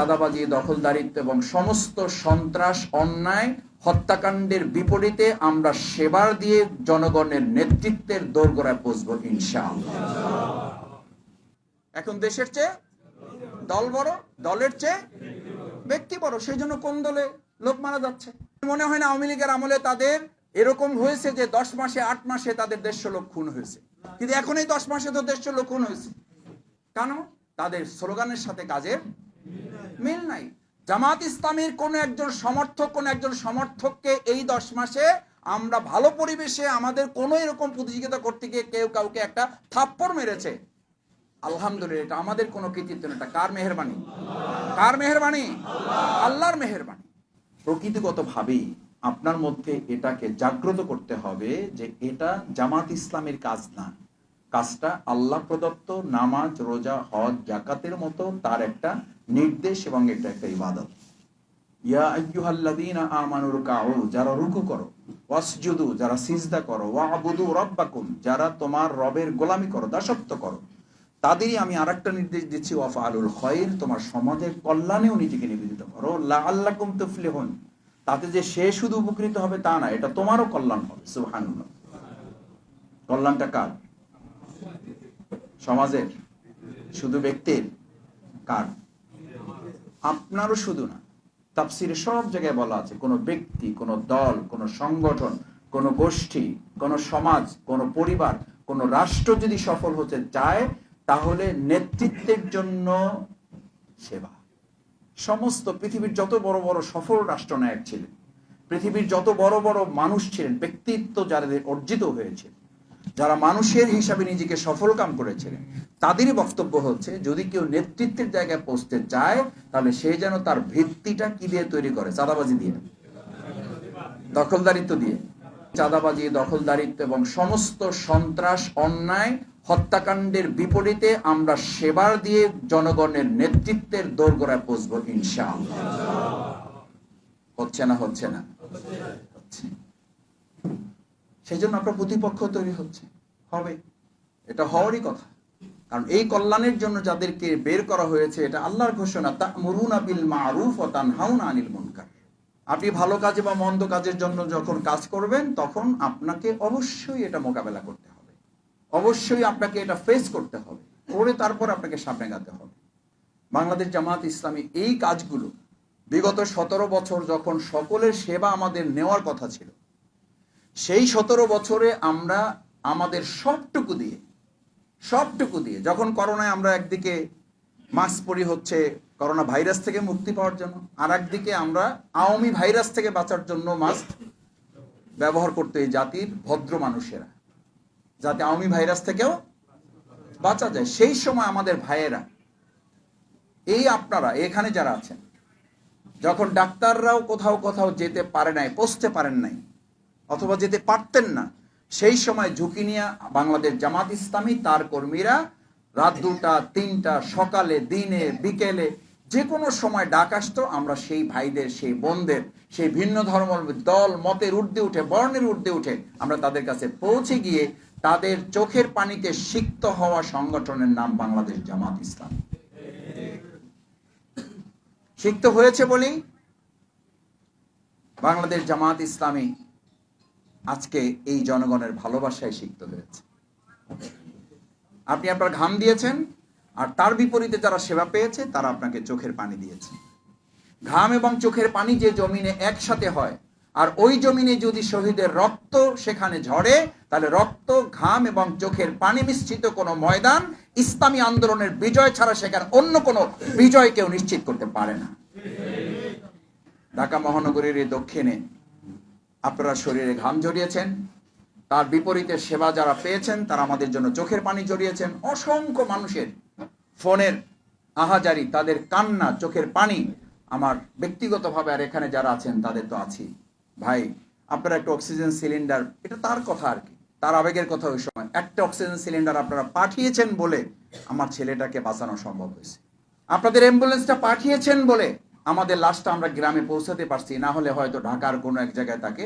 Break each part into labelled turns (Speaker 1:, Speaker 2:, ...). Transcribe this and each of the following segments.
Speaker 1: চাঁদাবাজি, দখলদারিত্ব এবং সমস্ত সন্ত্রাস, অন্যায়, হত্যাকাণ্ডের বিপরীতে আমরা সেবার দিয়ে জনগণের নেতৃত্বের দোরগোড়ায় পৌঁছবো ইনশাআল্লাহ। এখন দেশের চেয়ে দল বড়, দলের চেয়ে ব্যক্তি বড়, সেই জন্য কোন দলে লোক মারা যাচ্ছে? মনে হয় না আওয়ামী লীগের আমলে তাদের এরকম হয়েছে যে দশ মাসে, আট মাসে তাদের দেড়শো লোক খুন হয়েছে। কিন্তু এখন এই দশ মাসে তো দেড়শো লোক খুন হয়েছে। কেন? তাদের স্লোগানের সাথে কাজের মিল নাই। জামাত ইসলামের কোন একজন সমর্থক, কোন একজন সমর্থককে এই দশ মাসে আমরা ভালো পরিবেশে আমাদের কোনো এরকম প্রতিযোগিতা করতে গিয়ে কেউ কাউকে একটা থাপ্পড় মেরেছে। আলহামদুলিল্লাহ, এটা আমাদের কোনো কৃতিত্ব না। এটা কার মেহরবানি? কার মেহরবানি? আল্লাহর মেহরবানি। প্রকৃতিগতভাবেই আপনার মধ্যে এটাকে জাগ্রত করতে হবে যে এটা জামাত ইসলামের কাজ না। কাজটা আল্লাহ প্রদত্ত, নামাজ, রোজা, হজ জাকাতের মতো তার একটা নির্দেশ এবং এটা একটা ইবাদত। ইয়া রুকাউ, যারা রুকু করো যারা সিজদা করো রাব্বাকুম, যারা তোমার রবের করো করো, তাদেরই আমি নির্দেশ দিচ্ছি তোমার সমাজের কল্যাণেও নিজেকে নিবেদিত করো। তাতে যে সে শুধু উপকৃত হবে তা না, এটা তোমারও কল্যাণ হবে, সুবহানাল্লাহ। কল্যাণটা কার? সমাজের, শুধু ব্যক্তির কার? আপনারও শুধু না, তাফসিরে সব জায়গায় বলা আছে, কোনো ব্যক্তি, কোনো দল, কোনো সংগঠন, কোনো গোষ্ঠী, কোনো সমাজ, কোনো পরিবার, কোনো রাষ্ট্র যদি সফল হতে চায়, তাহলে নেতৃত্বের জন্য সেবা। সমস্ত পৃথিবীর যত বড় বড় সফল রাষ্ট্রনায়ক ছিলেন, পৃথিবীর যত বড় বড় মানুষ ছিলেন, ব্যক্তিত্ব যাদের অর্জিত হয়েছে যারা মানুষের হিসাবে নিজেকে সফল কাম করেছিলেন তাদেরই বক্তব্য হচ্ছে, যদি কেউ নেতৃত্বের জায়গায় পৌঁছতে চায়, তাহলে সে যেন তার ভিত্তিটা কি দিয়ে তৈরি করে? চাঁদাবাজি দিয়ে। দখলদারিত্ব দিয়ে। চাঁদাবাজি, দখলদারিত্ব এবং সমস্ত সন্ত্রাস, অন্যায়, হত্যাকাণ্ডের বিপরীতে আমরা সেবার দিয়ে জনগণের নেতৃত্বের দোরগোড়ায় পৌঁছবো ইনশাআল্লাহ। হচ্ছে না হচ্ছে না। হচ্ছে সেই জন্য আপনার প্রতিপক্ষ তৈরি হচ্ছে। হবে। এটা হওয়ারই কথা। কারণ এই কল্যাণের জন্য যাদেরকে বের করা হয়েছে, এটা আল্লাহর ঘোষণা তা মরুনা বিল মারুফ ও তানহাউনা আনিল মনকার। আপনি ভালো কাজে বা মন্দ কাজের জন্য যখন কাজ করবেন, তখন আপনাকে অবশ্যই এটা মোকাবেলা করতে হবে। অবশ্যই আপনাকে এটা ফেস করতে হবে। করে তারপর আপনাকে সামনে গাতে হবে। বাংলাদেশ জামাত ইসলামী এই কাজগুলো, বিগত সতেরো বছর যখন সকলের সেবা আমাদের নেওয়ার কথা ছিল সেই সতেরো বছরে আমরা আমাদের সবটুকু দিয়ে সবটুকু দিয়ে, যখন করোনায় আমরা একদিকে মাস্ক পরি হচ্ছে করোনা ভাইরাস থেকে মুক্তি পাওয়ার জন্য, আর একদিকে আমরা আওয়ামী ভাইরাস থেকে বাঁচার জন্য মাস্ক ব্যবহার করতে এই জাতির ভদ্র মানুষেরা, যাতে আওয়ামী ভাইরাস থেকেও বাঁচা যায়। সেই সময় আমাদের ভাইয়েরা, এই আপনারা, এখানে যারা আছেন, যখন ডাক্তাররাও কোথাও কোথাও যেতে পারে নাই, পৌঁছতে পারেন নাই অথবা যেতে পারতেন না। সেই সময় ঝুঁকি নিয়ে বাংলাদেশ জামাত ইসলামী, তার কর্মীরা রাত দুটা, তিনটা, সকালে, দিনে, বিকেলে যে কোনো সময় ডাক আসতো, আমরা সেই ভাইদের, সেই বোনদের, সেই ভিন্ন ধর্ম দল, মতের ঊর্ধ্বে উঠে, বর্ণের ঊর্ধ্বে উঠে আমরা তাদের কাছে পৌঁছে গিয়ে তাদের চোখের পানিতে সিক্ত হওয়া সংগঠনের নাম বাংলাদেশ জামাত ইসলাম। সিক্ত হয়েছে বলেই বাংলাদেশ জামাত ইসলামী আজকে এই জনগণের ভালোবাসায় সিক্ত হয়েছে। আপনি আপনার ঘাম দিয়েছেন, আর তার বিপরীতে যারা সেবা পেয়েছে, তারা আপনাকে চোখের পানি দিয়েছে। ঘাম এবং চোখের পানি যে জমিনে একসাথে হয়, আর ওই জমিনে যদি শহীদের রক্ত সেখানে ঝরে, তাহলে রক্ত, ঘাম এবং চোখের পানি মিশ্রিত কোনো ময়দান, ইসলামী আন্দোলনের বিজয় ছাড়া সেখানে অন্য কোনো বিজয় কেউ নিশ্চিত করতে পারে না। ঢাকা মহানগরীর দক্ষিণে আপনারা শরীরে ঘাম জড়িয়েছেন, তার বিপরীতে সেবা যারা পেয়েছেন, তারা আমাদের জন্য চোখের পানি জড়িয়েছেন। অসংখ্য মানুষের ফোনের আহাজারি, তাদের কান্না, চোখের পানি আমার ব্যক্তিগতভাবে আর এখানে যারা আছেন, তাদের তো আছি। ভাই, আপনারা একটা অক্সিজেন সিলিন্ডার, এটা তার কথা আর কি? তার আবেগের কথা ওই সময়। একটা অক্সিজেন সিলিন্ডার আপনারা পাঠিয়েছেন বলে আমার ছেলেটাকে বাঁচানো সম্ভব হয়েছে। আপনাদের অ্যাম্বুলেন্সটা পাঠিয়েছেন বলে আমাদের লাশটা আমরা গ্রামে পৌঁছাতে পারছি, না হলে হয়তো ঢাকার কোনো এক জায়গায় তাকে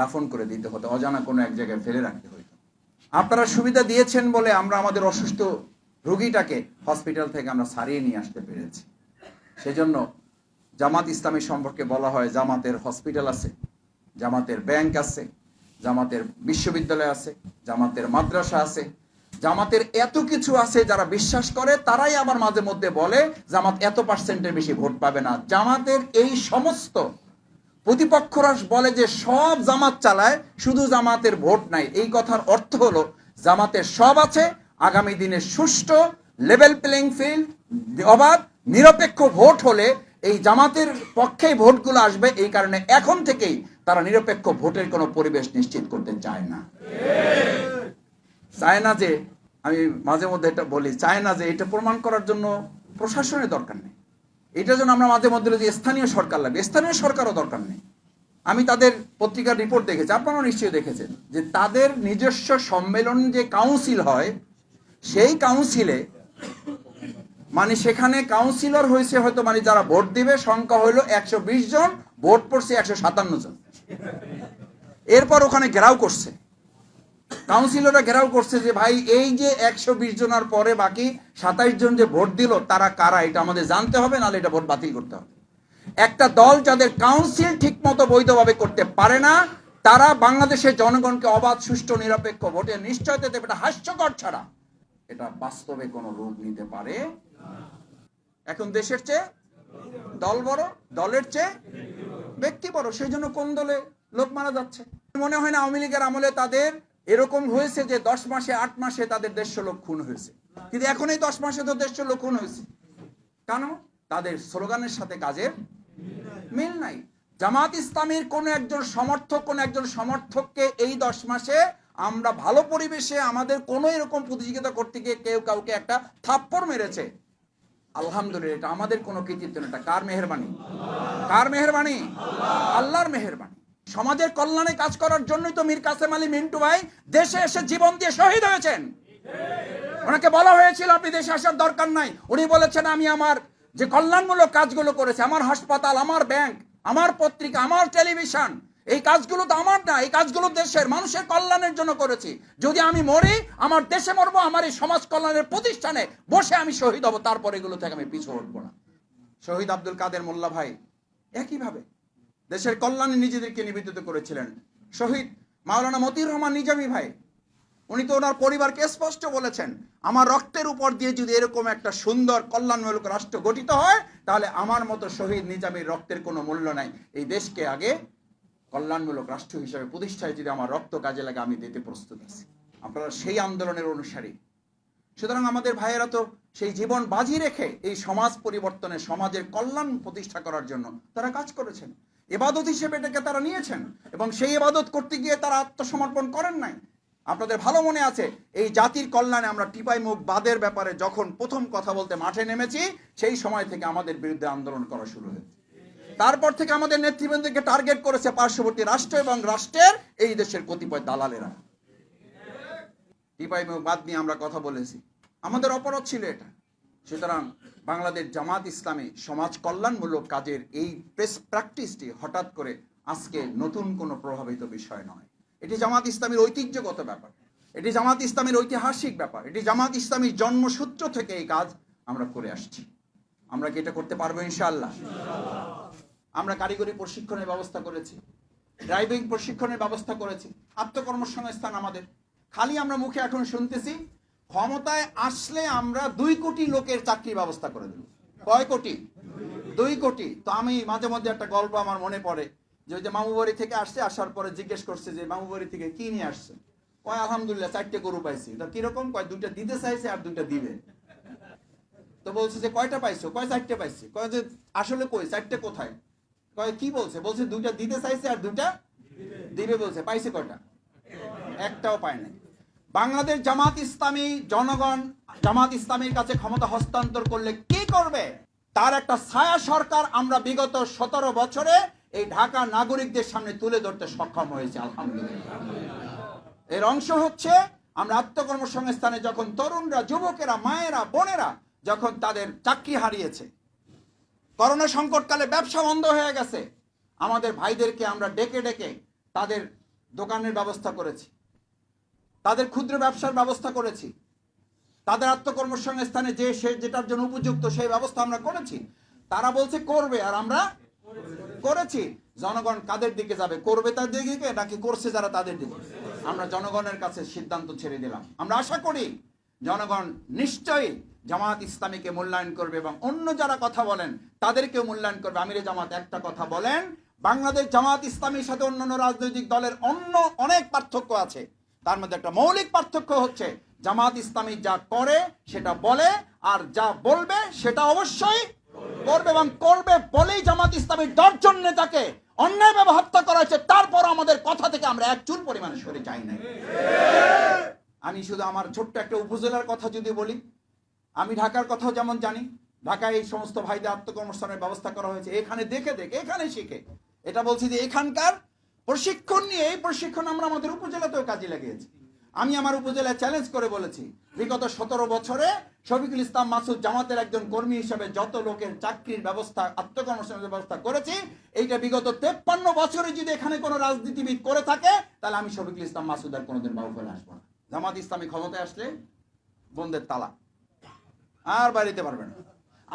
Speaker 1: দাফন করে দিতে হতো, অজানা কোনো এক জায়গায় ফেলে রাখতে হতো। আপনারা সুবিধা দিয়েছেন বলে আমরা আমাদের অসুস্থ রোগীটাকে হসপিটাল থেকে আমরা সারিয়ে নিয়ে আসতে পেরেছি। সেজন্য জামাত ইসলামী সম্পর্কে বলা হয়, জামাতের হসপিটাল আছে, জামাতের ব্যাংক আছে, জামাতের বিশ্ববিদ্যালয় আছে, জামাতের মাদ্রাসা আছে জামাতের এত কিছু আছে যারা বিশ্বাস করে, তারাই আবার মাঝে মধ্যে বলে, জামাত এত পার্সেন্টের বেশি ভোট পাবে না। জামাতের এই সমস্ত প্রতিপক্ষরা বলে যে সব জামাত চালায়, শুধু জামাতের ভোট নাই। এই কথার অর্থ হলো, জামাতের সব আছে, আগামী দিনে সুষ্ঠু লেভেল প্লেইং ফিল্ড অবাধ, নিরপেক্ষ ভোট হলে এই জামাতের পক্ষেই ভোটগুলো আসবে। এই কারণে এখন থেকেই তারা নিরপেক্ষ ভোটের কোনো পরিবেশ নিশ্চিত করতে চায় না। চায় না যে, আমি মাঝে মধ্যে এটা বলি চায় না যে এটা প্রমাণ করার জন্য প্রশাসনের দরকার নেই। এটার জন্য আমরা মাঝে মধ্যে যে স্থানীয় সরকার লাগবে। স্থানীয় সরকারও দরকার নেই। আমি তাদের পত্রিকার রিপোর্ট দেখেছি, আপনারাও নিশ্চয়ই দেখেছেন যে তাদের নিজস্ব সম্মেলন যে কাউন্সিল হয়, সেই কাউন্সিলে মানে সেখানে কাউন্সিলর হয়েছে হয়তো মানে যারা ভোট দিবে, সংখ্যা হইল একশো বিশ জন, ভোট পড়ছে একশো সাতান্ন জন। এরপর ওখানে ঘেরাও করছে। কাউন্সিলররা ঘেরাও করছে যে, ভাই, এই যে একশো বিশ জনের পরে বাকি সাতাইশ জন যে ভোট দিল, তারা কারা? এটা আমাদের জানতে হবে, নাহলে এটা ভোট বাতিল করতে হবে। একটা দল যাদের কাউন্সিল ঠিক মতো বৈধভাবে করতে পারে না, তারা বাংলাদেশের জনগণকে অবাধ, সুষ্ঠু, নিরপেক্ষ ভোটের নিশ্চয়তা দেবে। এটা হাস্যকর ছাড়া। এটা বাস্তবে কোনো রূপ নিতে পারে এখন দেশের চেয়ে দল বড়, দলের চেয়ে ব্যক্তি বড়, সেই জন্য কোন দলে লোক মারা যাচ্ছে? মনে হয় না আওয়ামী লীগের আমলে তাদের এরকম হয়েছে যে দশ মাসে, আট মাসে তাদের দেড়শো লোক খুন হয়েছে। কিন্তু এখন এই দশ মাসে তো দেড়শো লোক খুন হয়েছে। কেন? তাদের স্লোগানের সাথে কাজের মিল নাই। জামাত ইসলামের কোন একজন সমর্থক, কোন একজন সমর্থককে এই দশ মাসে আমরা ভালো পরিবেশে আমাদের কোনো এরকম প্রতিযোগিতা করতে গিয়ে কেউ কাউকে একটা থাপ্পড় মেরেছে। আলহামদুলিল্লাহ, এটা আমাদের কোনো কৃতিত্ব না। এটা কার মেহরবানি? কার মেহরবানি? আল্লাহর মেহরবানি। সমাজের কল্যাণে কাজ করার জন্যই তো মীর কাসেম আলী মিন্টু ভাই দেশে এসে জীবন দিয়ে শহীদ হয়েছেন। ওনাকে বলা হয়েছিল, আপনি দেশে আসার দরকার নাই। উনি বলেছেন, আমি আমার যে কল্যাণমূলক কাজগুলো করেছে, আমার হাসপাতাল, আমার ব্যাংক, আমার পত্রিকা, আমার টেলিভিশন, এই কাজগুলো তো আমার না, এই কাজগুলো দেশের মানুষের কল্যাণের জন্য করেছি। যদি আমি মরি, আমার দেশে মরবো, আমার এই সমাজ কল্যাণের প্রতিষ্ঠানে বসে আমি শহীদ হব, তারপর এগুলো থেকে আমি পিছু হটবো না। শহীদ আব্দুল কাদের মোল্লা ভাই, একইভাবে দেশের কল্যাণে নিজেদেরকে নিবেদিত করেছিলেন। শহীদ মাওলানা মতিউর রহমান নিজামী ভাই, উনি তো ওনার পরিবারকে স্পষ্ট বলেছেন, আমার রক্তের উপর দিয়ে যদি এরকম একটা সুন্দর কল্যাণমূলক রাষ্ট্র গঠিত হয়, তাহলে আমার মতো শহীদ নিজামীর রক্তের কোনো মূল্য নাই। এই দেশকে আগে কল্যাণমূলক রাষ্ট্র হিসেবে প্রতিষ্ঠায় যদি আমার রক্ত কাজে লাগে, আমি দিতে প্রস্তুত আছি। আপনারা সেই আন্দোলনের অনুসারী। সুতরাং আমাদের ভাইয়েরা তো সেই জীবন বাজি রেখে এই সমাজ পরিবর্তনে সমাজের কল্যাণ প্রতিষ্ঠা করার জন্য তারা কাজ করেছেন। এবাদত হিসেবে এটাকে তারা নিয়েছেন এবং সেই এবাদত করতে গিয়ে তারা আত্মসমর্পণ করেন নাই। আপনাদের ভালো মনে আছে, এই জাতির কল্যাণে আমরা টিপাই মুখ বাদের ব্যাপারে যখন প্রথম কথা বলতে মাঠে নেমেছি, সেই সময় থেকে আমাদের বিরুদ্ধে আন্দোলন করা শুরু হয়েছে। তারপর থেকে আমাদের নেতৃবৃন্দকে টার্গেট করেছে পার্শ্ববর্তী রাষ্ট্র এবং রাষ্ট্রের এই দেশের কতিপয় দালালেরা। টিপাই মুখ বাদ নিয়ে আমরা কথা বলেছি। আমাদের অপরাধ ছিল এটা। সুতরাং বাংলাদেশ জামাত ইসলামী সমাজ কল্যাণমূলক কাজের এই প্রেস প্র্যাকটিসটি হঠাৎ করে আজকে নতুন কোনো প্রভাবিত বিষয় নয়। এটি জামাত ইসলামের ঐতিহ্যগত ব্যাপার। এটি জামাত ইসলামের ঐতিহাসিক ব্যাপার। এটি জামাত ইসলামীর জন্মসূত্র থেকে এই কাজ আমরা করে আসছি। আমরা কি এটা করতে পারব ইনশাআল্লাহ? আমরা কারিগরি প্রশিক্ষণের ব্যবস্থা করেছি। ড্রাইভিং প্রশিক্ষণের ব্যবস্থা করেছি। আত্মকর্মসংস্থান আমাদের। খালি আমরা মুখে এখন শুনতেছি ক্ষমতায় আসলে আমরা দুই কোটি লোকের চাকরির ব্যবস্থা করে দেব। কয় কোটি? দুই কোটি। তো আমি মাঝে মধ্যে একটা গল্প আমার মনে পড়ে, যে ওই যে মামুবাড়ি থেকে আসছে, আসার পরে জিজ্ঞেস করছে যে মামুবাড়ি থেকে কি নিয়ে আসছে? কয়, আলহামদুলিল্লাহ, চারটে গরু পাইছি। তা কীরকম? কয়, দুইটা দিতে চাইছে আর দুইটা দিবে। তো বলছে যে, কয়টা পাইছো? কয়, চারটে পাইছি। কয়, যে, আসলে কই? চারটে কোথায়? কয়, কি বলছে? বলছে, দুইটা দিতে চাইছে আর দুইটা দিবে। বলছে, পাইছে কয়টা? একটাও পায় নাই। বাংলাদেশ জামাত ইসলামী জনগণ জামাত ইসলামীর কাছে ক্ষমতা হস্তান্তর করলে কি করবে? তার একটা ছায়া সরকার আমরা বিগত সতেরো বছরে এই ঢাকা নাগরিকদের সামনে তুলে ধরতে সক্ষম হয়েছে, আলহামদুলিল্লাহ। এর অংশ হচ্ছে আমরা আত্মকর্মসংস্থানে যখন তরুণরা, যুবকেরা, মায়েরা, বোনেরা যখন তাদের চাকরি হারিয়েছে, করোনা সংকটকালে ব্যবসা বন্ধ হয়ে গেছে, আমাদের ভাইদেরকে আমরা ডেকে ডেকে তাদের দোকানের ব্যবস্থা করেছি। তাদের ক্ষুদ্র ব্যবসার ব্যবস্থা করেছি। তাদের আত্মকর্মসংস্থানে যে সে যেটার জন্য উপযুক্ত সেই ব্যবস্থা আমরা করেছি। তারা বলছে, করবে। আর আমরা করেছি। জনগণ কাদের দিকে যাবে? করবে তার দিকে নাকি করছে যারা তাদের দিকে? আমরা জনগণের কাছে সিদ্ধান্ত ছেড়ে দিলাম। আমরা আশা করি জনগণ নিশ্চয়ই জামাত ইসলামীকে মূল্যায়ন করবে এবং অন্য যারা কথা বলেন, তাদেরকেও মূল্যায়ন করবে। আমিরে জামাত একটা কথা বলেন, বাংলাদেশ জামাত ইসলামীর সাথে অন্যান্য রাজনৈতিক দলের অন্য অনেক পার্থক্য আছে। তার মধ্যে একটা মৌলিক পার্থক্য হচ্ছে, জামাত ইসলামী যা করে সেটা বলে আর যা বলবে সেটা অবশ্যই করবে এবং করবে বলেই জামাত ইসলামীর দশজন নেতাকে অন্যায়ভাবে হত্যা করা হয়েছে তারপর আমাদের কথা থেকে আমরা এক চুল পরিমাণে সরে যাই নাই। আমি শুধু আমার ছোট্ট একটা উপজেলার কথা যদি বলি, আমি ঢাকার কথাও যেমন জানি, ঢাকায় এই সমস্ত ভাইদের আত্মকর্মস্থানের ব্যবস্থা করা হয়েছে, এখানে দেখে দেখে, এখানে শিখে। এটা বলছি যে এখানকার প্রশিক্ষণ নিয়ে এই প্রশিক্ষণ আমরা আমাদের উপজেলাতেও কাজে লাগিয়েছি। আমি আমার উপজেলায় চ্যালেঞ্জ করে বলেছি, বিগত সতেরো বছরে শফিকুল ইসলাম মাসুদ জামাতের একজন কর্মী হিসেবে যত লোকের চাকরির ব্যবস্থা, আত্মকর্মসংস্থানের ব্যবস্থা করেছি, এইটা বিগত তেপ্পান্ন বছরে যদি এখানে কোনো রাজনীতিবিদ করে থাকে, তাহলে আমি শফিকুল ইসলাম মাসুদ আর কোনোদিন ফেলে আসব না। জামাত ইসলামী ক্ষমতায় আসলে বন্ধের তালা। আর বাড়িতে পারবে না।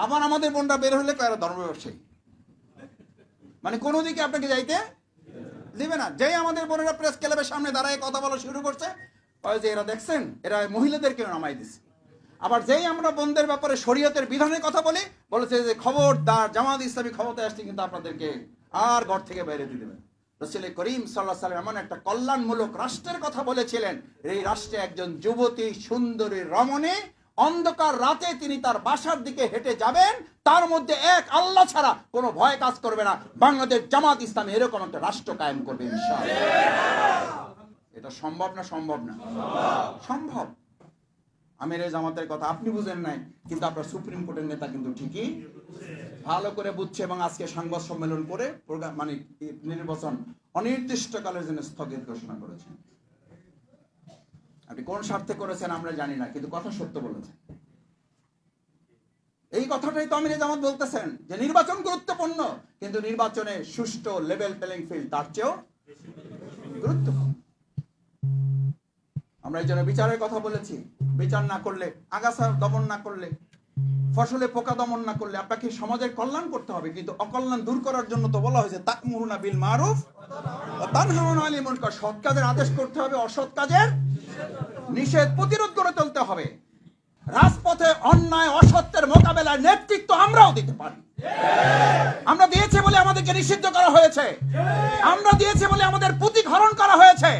Speaker 1: আবার আমাদের বোনটা বের হলে ধর্ম ব্যবসায়ী মানে কোনো দিকে আপনাকে যাইতে দিবে না। যেই আমাদের বোনেরা প্রেস ক্লাবের সামনে দাঁড়ায় কথা বলা শুরু করছে যে এরা দেখছেন, এরা মহিলাদেরকে নামাই দিচ্ছে আবার যেই আমরা বন্ধের ব্যাপারে শরীয়তের বিধানের কথা বলি, বলেছে যে খবরদার জামাত ইসলামী ক্ষমতায় আসলে কিন্তু আপনাদেরকে আর ঘর থেকে বাইরে দিয়ে দেবে রসুল করিম সাল্লাহ সাল্লাম এমন একটা কল্যাণমূলক রাষ্ট্রের কথা বলেছিলেন এই রাষ্ট্রে একজন যুবতী সুন্দরী রমণী অন্ধকার রাতে তিনি তার বাসার দিকে হেঁটে যাবেন। তার মধ্যে এক আল্লাহ ছাড়া কোনো ভয় কাজ করবে না। বাংলাদেশ জামাত ইসলামী এরকম একটা রাষ্ট্র কায়েম করবে এটা সম্ভব না সম্ভব না? সম্ভব। আমির জামাতের কথা আপনি বুঝেন নাই, কিন্তু আপনার সুপ্রিম কোর্টের নেতা কিন্তু ঠিকই ভালো করে বুঝছে এবং আজকে সংবাদ সম্মেলন করে মানে নির্বাচন অনির্দিষ্টকালের জন্য স্থগিত ঘোষণা করেছেন। আপনি কোন স্বার্থে করেছেন আমরা জানি না, কিন্তু কথা সত্য বলেছেন। এই কথাটাই তো আমির জামাত বলতেছেন, যে নির্বাচন গুরুত্বপূর্ণ, কিন্তু নির্বাচনে সুষ্ঠু লেভেল প্লেইং ফিল্ড তার চেয়েও গুরুত্বপূর্ণ। আমরা এই জন্য বিচারের কথা বলেছি। বিচার না করলে, আগাছা দমন না করলে ফসলে পোকা দমন না করলে আপনাকে সমাজের কল্যাণ করতে হবে, কিন্তু অকল্যাণ দূর করার জন্য তো বলা হয়েছে, তাকমুরুনা বিল মারুফ তানহাউনা মুনকার। সৎ কাজের আদেশ করতে হবে, অসৎ কাজের নিষেধ প্রতিরোধ করে চলতে হবে। রাজপথে অন্যায়, অসত্যের মোকাবেলায় নেতৃত্ব আমরাও দিতে পারি। আমরা দিয়েছি বলে আমাদেরকে নিষিদ্ধ করা হয়েছে। আমরা দিয়েছি বলে আমাদের পুঁতি হরণ করা হয়েছে।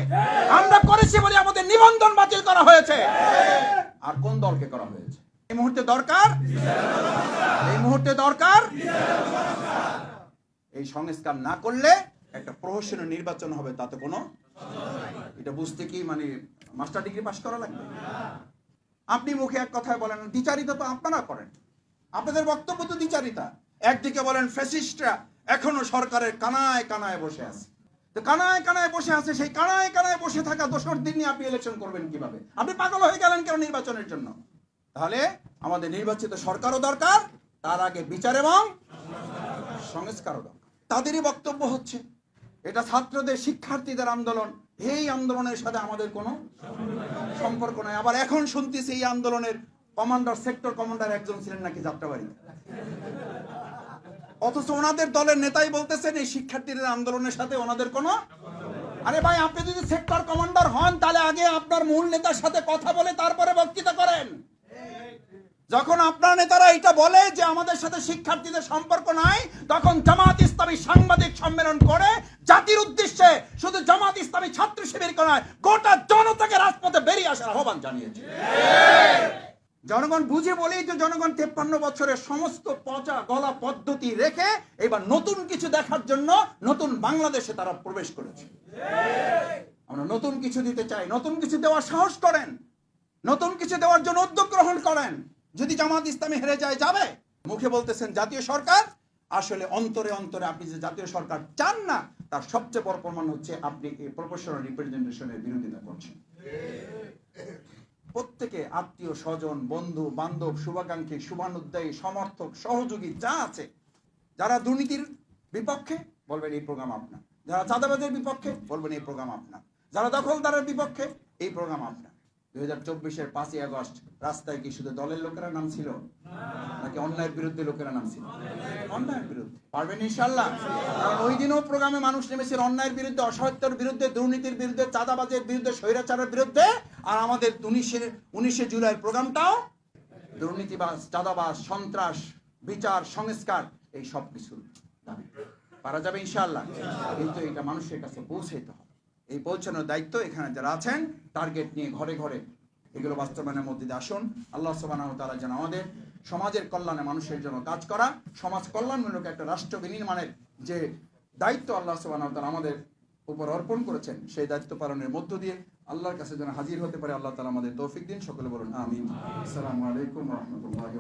Speaker 1: আমরা করেছি বলে আমাদের নিবন্ধন বাতিল করা হয়েছে। আর কোন দলকে করা হয়েছে? মুহূর্তে দরকার? এই মুহূর্তে দরকার? এই সংস্কার না করলে একটা প্রহসনের নির্বাচন হবে, তাতে কোনো এটা বুঝতে কি মানে মাস্টার ডিগ্রি পাশ করা লাগবে? আপনি মুখে এক কথায় বলেন, দ্বিচারিতা তো আপনারা করেন। আপনাদের বক্তব্য তো দ্বিচারিতা। একদিকে বলেন ফ্যাসিস্টরা এখনও সরকারের কানায় কানায় বসে আছে। তো কানায় কানায় বসে আছে, সেই কানায় কানায় বসে থাকা দোসর দিন নিয়ে আপনি ইলেকশন করবেন কীভাবে? আপনি পাগল হয়ে গেলেন কেন নির্বাচনের জন্য? তাহলে আমাদের নির্বাচিত সরকারও দরকার, তার আগে বিচার এবং সংস্কারও দরকার। তাদেরই বক্তব্য হচ্ছে, এটা ছাত্রদের শিক্ষার্থীদের আন্দোলন, এই আন্দোলনের সাথে আমাদের কোনো সম্পর্ক নাই। আবার এখন শুনতেছি এই আন্দোলনের কমান্ডার, সেক্টর কমান্ডার একজন ছিলেন নাকি যাত্রাবাড়ি। অথচ ওনাদের দলের নেতাই বলতেছেন, এই শিক্ষার্থীদের আন্দোলনের সাথে ওনাদের কোনো আরে ভাই, আপনি যদি সেক্টর কমান্ডার হন, তাহলে আগে আপনার মূল নেতার সাথে কথা বলে তারপরে বক্তৃতা করেন। যখন আপনার নেতারা এটা বলে যে আমাদের সাথে শিক্ষার্থীদের সম্পর্ক নাই, তখন জামাত ইসলামী সাংবাদিক সম্মেলন করে জাতির উদ্দেশ্যে শুধু জামাত ইসলামী ছাত্র শিবির নয়, গোটা জনতাকে রাজপথে বেরিয়ে আসার আহ্বান জানিয়েছে। জনগণ বুঝে বলেই তো জনগণ তেপ্পান্ন বছরের সমস্ত পচা গলা পদ্ধতি রেখে এবার নতুন কিছু দেখার জন্য নতুন বাংলাদেশে তারা প্রবেশ করেছে। আমরা নতুন কিছু দিতে চাই, নতুন কিছু দেওয়ার সাহস করেন, নতুন কিছু দেওয়ার জন্য উদ্যোগ গ্রহণ করেন। যদি জামাত ইসলামী হেরে যায়, যাবে। মুখে বলতেছেন জাতীয় সরকার। আসলে অন্তরে অন্তরে আপনি যে জাতীয় সরকার চান না, তার সবচেয়ে বড় প্রমাণ হচ্ছে আপনি এই প্রফেশনাল রিপ্রেজেন্টেশনের বিরোধিতা করছেন। প্রত্যেকে আত্মীয় স্বজন, বন্ধু, বান্ধব, শুভাকাঙ্ক্ষী শুভানুদ্দায়ী সমর্থক, সহযোগী যা আছে, যারা দুর্নীতির বিপক্ষে, বলবেন এই প্রোগ্রাম আপনার। যারা চাঁদাবাজের বিপক্ষে, বলবেন এই প্রোগ্রাম আপনার। যারা দখলদারের বিপক্ষে, এই প্রোগ্রাম আপনার। দুই চব্বিশের পাঁচই আগস্ট রাস্তায় কি শুধু দলের লোকেরা নাম ছিল নাকি অন্যায়ের বিরুদ্ধে লোকেরা নাম ছিল অন্যায়ের বিরুদ্ধে। পারবেন ইনশাল্লাহ? কারণ ওই দিনও প্রোগ্রামে মানুষ নেমেছিল অন্যায়ের বিরুদ্ধে অসহায়তার বিরুদ্ধে, দুর্নীতির বিরুদ্ধে, চাঁদাবাজের বিরুদ্ধে, স্বৈরাচারের বিরুদ্ধে। আর আমাদের উনিশে উনিশে জুলাইয়ের প্রোগ্রামটাও দুর্নীতিবাজ, চাঁদাবাজ, সন্ত্রাস, বিচার, সংস্কার, এই সব কিছুর দাবি। পারা যাবে ইনশাআল্লাহ কিন্তু এটা মানুষের কাছে পৌঁছাইতে হবে। এই পৌঁছানোর দায়িত্ব এখানে যারা আছেন টার্গেট নিয়ে ঘরে ঘরে এগুলো বাস্তবায়নের মধ্যে দিয়ে আসুন। আল্লাহ ওয়া তাআলা যেন আমাদের সমাজের কল্যাণে মানুষের জন্য কাজ করা, সমাজ কল্যাণমূলক একটা রাষ্ট্র বিনির্মাণের যে দায়িত্ব আল্লাহ ওয়া আমাদের উপর অর্পণ করেছেন, সেই দায়িত্ব পালনের মধ্য দিয়ে আল্লাহর কাছে যেন হাজির হতে পারে, আল্লাহ তাআলা আমাদের তৌফিক দিন। সকলে বলুন, আমিন। আসসালামু আলাইকুম রাহমাতুল্লাহি